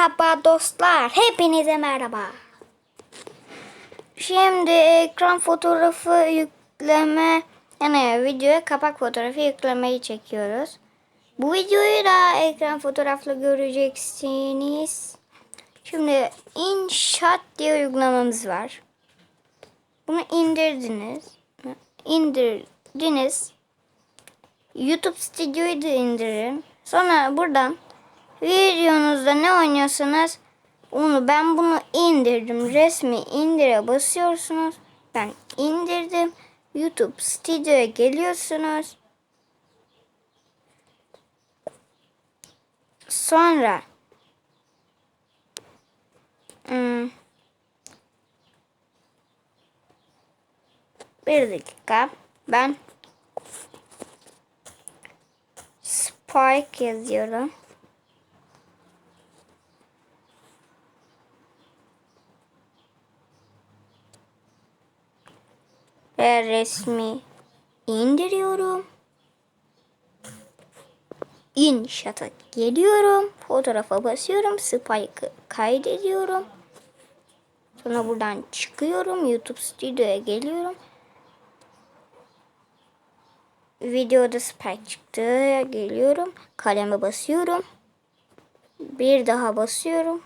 Merhaba dostlar. Hepinize merhaba. Şimdi ekran fotoğrafı yükleme yani videoya kapak fotoğrafı yüklemeyi çekiyoruz. Bu videoyu da ekran fotoğrafla göreceksiniz. Şimdi InShot diye uygulamamız var. Bunu indirdiniz. İndirdiniz. YouTube Studio'yu da indirin. Sonra buradan videonuzda oynuyorsanız onu ben bunu indirdim. Resmi indire basıyorsunuz. Ben indirdim. YouTube Studio'ya geliyorsunuz. Sonra hmm, bir dakika ben Spike yazıyorum. Ve resmi indiriyorum. İnşaata geliyorum. Fotoğrafa basıyorum. Spike'ı kaydediyorum. Sonra buradan çıkıyorum. YouTube Studio'ya geliyorum. Videoda spike çıktı. Geliyorum. Kaleme basıyorum. Bir daha basıyorum.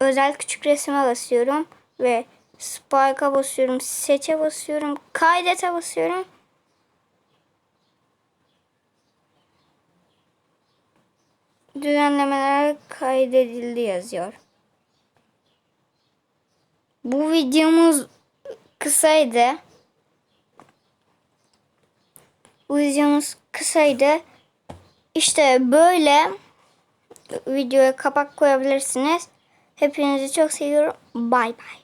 Özel küçük resime basıyorum. Ve spike'a basıyorum. Seçe basıyorum. Kaydete basıyorum. Düzenlemeler kaydedildi yazıyor. Bu videomuz kısaydı. Bu videomuz kısaydı. İşte böyle videoya kapak koyabilirsiniz. Hepinizi çok seviyorum. Bay bay.